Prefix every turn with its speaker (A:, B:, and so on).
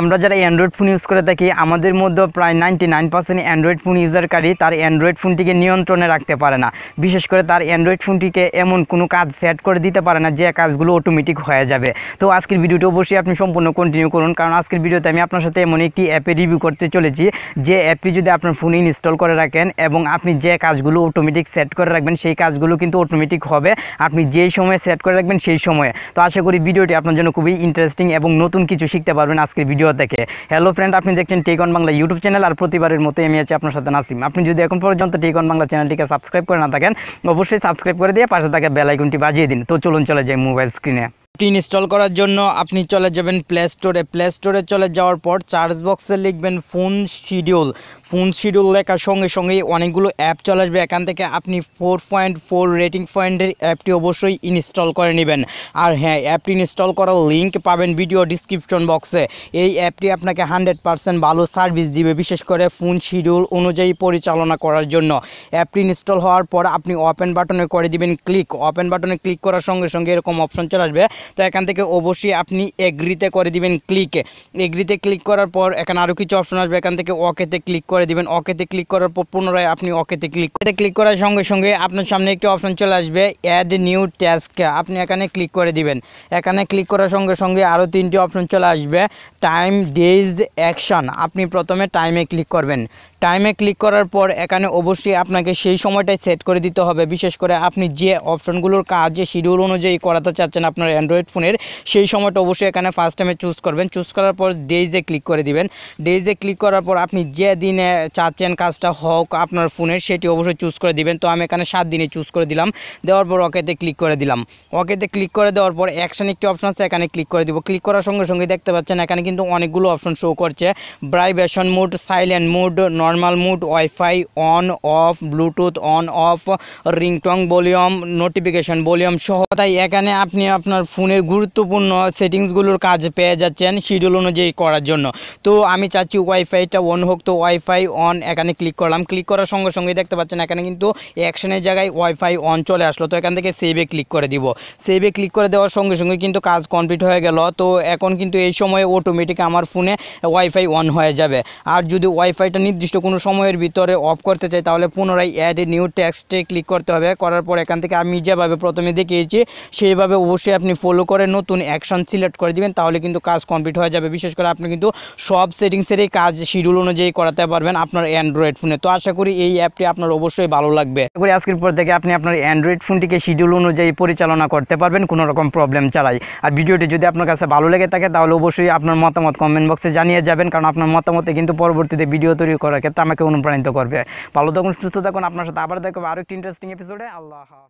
A: আমরা যারা Android phone use করে থাকি, আমাদের মধ্যে প্রায় ninety nine percent Android phone ইউজারকারী তার অ্যান্ড্রয়েড ফোনটিকে নিয়ন্ত্রণে রাখতে পারে না। বিশেষ করে তার অ্যান্ড্রয়েড ফোনটিকে এমন কোনো কাজ সেট করে দিতে পারে না, যে কাজগুলো অটোমেটিক হয়ে যাবে। তো আজকের ভিডিওটি অবশ্যই আপনি সম্পূর্ণ কন্টিনিউ করুন, কারণ আজকের ভিডিওতে আমি আপনার সাথে এমন একটি অ্যাপে রিভিউ করতে চলেছি। যে অ্যাপটি যদি আপনার ফোনে ইনস্টল করে রাখেন এবং আপনি যে কাজগুলো অটোমেটিক সেট করে রাখবেন, সেই কাজগুলো কিন্তু অটোমেটিক হবে। আপনি যেই সময় সেট করে রাখবেন, সেই সময়ে। তো আশা করি ভিডিওটি আপনার জন্য খুবই ইন্টারেস্টিং এবং নতুন কিছু শিখতে পারবেন আজকের ভিডিও থেকে হ্যালো ফ্রেন্ড আপনি দেখছেন টিকন বাংলা ইউটিউব চ্যানেল আর প্রতিবারের মতো আমি আছি আপনার সাথে নাসিম। আপনি যদি এখন পর্যন্ত টিকন বাংলা চ্যানেলটিকে সাবস্ক্রাইব করে না থাকেন, অবশ্যই সাবস্ক্রাইব করে দিয়ে পাশে থাকে বেলাইকনটি বাজিয়ে দিন। তো চলুন চলে যাই মোবাইল স্ক্রিনে অ্যাপটি ইনস্টল করার জন্য আপনি চলে যাবেন প্লে স্টোরে প্লে স্টোরে চলে যাওয়ার পর চার্জ বক্সে লিখবেন ফোন শিডিউল ফোন শিডিউল লেখার সঙ্গে সঙ্গেই অনেকগুলো অ্যাপ চলে আসবে। এখান থেকে আপনি ফোর পয়েন্ট ফোর রেটিং পয়েন্টের অ্যাপটি অবশ্যই ইনস্টল করে নেবেন। আর হ্যাঁ অ্যাপটি ইনস্টল করার লিঙ্ক পাবেন ভিডিও ডিসক্রিপশন বক্সে এই অ্যাপটি আপনাকে হান্ড্রেড পার্সেন্ট ভালো সার্ভিস দিবে, বিশেষ করে ফোন শিডিউল অনুযায়ী পরিচালনা করার জন্য। অ্যাপটি ইনস্টল হওয়ার পর আপনি ওপেন বাটনে করে দিবেন ক্লিক ওপেন বাটনে ক্লিক করার সঙ্গে সঙ্গে এরকম অপশন চলে আসবে। তো এখান থেকে অবশ্যই আপনি এগ্রিতে করে দিবেন ক্লিকে এগ্রিতে ক্লিক করার পর এখানে আরও কিছু অপশন আসবে, এখান থেকে ওকেতে ক্লিক করে দিবেন। ওকেতে ক্লিক করার পর পুনরায় আপনি ওকেতে ক্লিক করে ক্লিক করার সঙ্গে সঙ্গে আপনার সামনে একটি অপশন চলে আসবে অ্যাড নিউ টাস্ক আপনি এখানে ক্লিক করে দিবেন। এখানে ক্লিক করার সঙ্গে সঙ্গে আরও তিনটি অপশন চলে আসবে টাইম ডেজ অ্যাকশন আপনি প্রথমে টাইমে ক্লিক করবেন। টাইমে ক্লিক করার পর এখানে অবশ্যই আপনাকে সেই সময়টাই সেট করে দিতে হবে। বিশেষ করে আপনি যে অপশনগুলোর কাজ, যে শিডিউল অনুযায়ী করাতে চাচ্ছেন আপনার অ্যান্ড্রয়েড ফোনের সেই সময়টা অবশ্যই এখানে ফার্স্ট টাইমে চুজ করবেন। চুজ করার পর ডেইজে ক্লিক করে দিবেন। ডেজে ক্লিক করার পর আপনি যে দিনে চাচ্ছেন কাজটা হোক আপনার ফোনের সেটি অবশ্যই চুজ করে দিবেন। তো আমি এখানে সাত দিনে চুজ করে দিলাম। দেওয়ার পর ওকেতে ক্লিক করে দিলাম। ওকেতে ক্লিক করে দেওয়ার পর অ্যাকশন একটি অপশন আছে, এখানে ক্লিক করে দিব। ক্লিক করার সঙ্গে সঙ্গে দেখতে পাচ্ছেন, এখানে কিন্তু অনেকগুলো অপশন শো করছে। Vibration mode silent mode normal mode wifi on off Bluetooth on off ringtone volume notification volume সহ। তাই এখানে আপনি আপনার ফোনের গুরুত্বপূর্ণ সেটিংসগুলোর কাজ পেয়ে যাচ্ছেন শিডিউল অনুযায়ী করার জন্য। তো আমি চাচ্ছি ওয়াইফাইটা অন হোক, তো ওয়াইফাই অন এখানে ক্লিক করলাম। ক্লিক করার সঙ্গে সঙ্গে দেখতে পাচ্ছেন এখানে কিন্তু অ্যাকশনের জায়গায় ওয়াইফাই অন চলে আসলো। তো এখান থেকে সেভে ক্লিক করে দিব। সেভে ক্লিক করে দেওয়ার সঙ্গে সঙ্গে কিন্তু কাজ কমপ্লিট হয়ে গেল। তো এখন কিন্তু এই সময় অটোমেটিক আমার ফোনে ওয়াইফাই অন হয়ে যাবে। আর যদি ওয়াইফাইটা নির্দিষ্ট কোনো সময়ের ভিতরে অফ করতে চাই, তাহলে পুনরায় অ্যাড নিউ টেক্সটে ক্লিক করতে হবে। করার পর এখান থেকে আমি যেভাবে প্রথমে দেখিয়েছি, সেইভাবে অবশ্যই আপনি ফলো করে নতুন অ্যাকশন সিলেক্ট করে দিবেন, তাহলে কিন্তু কাজ কমপ্লিট হয়ে যাবে। বিশেষ করে আপনি কিন্তু সব সেটিংসেরই কাজ শিডিউল অনুযায়ী করাতে পারবেন আপনার অ্যান্ড্রয়েড ফোনে তো আশা করি এই অ্যাপটি আপনার অবশ্যই ভালো লাগবে। করি আজকের পর থেকে আপনি আপনার অ্যান্ড্রয়েড ফোনটিকে শিডিউল অনুযায়ী পরিচালনা করতে পারবেন, কোনো রকম প্রবলেম ছাড়াই। আর ভিডিওটি যদি আপনার কাছে ভালো লেগে থাকে, তাহলে অবশ্যই আপনার মতামত কমেন্ট বক্সে জানিয়ে যাবেন, কারণ আপনার মতামতে কিন্তু পরবর্তীতে ভিডিও তৈরি করার ক্ষেত্রে আমাকে অনুপ্রাণিত করবে। ভালো থাকুন, সুস্থ থাকুন। আপনার সাথে আবার দেখব আরও একটি ইন্টারেস্টিং এপিসোডে আল্লাহ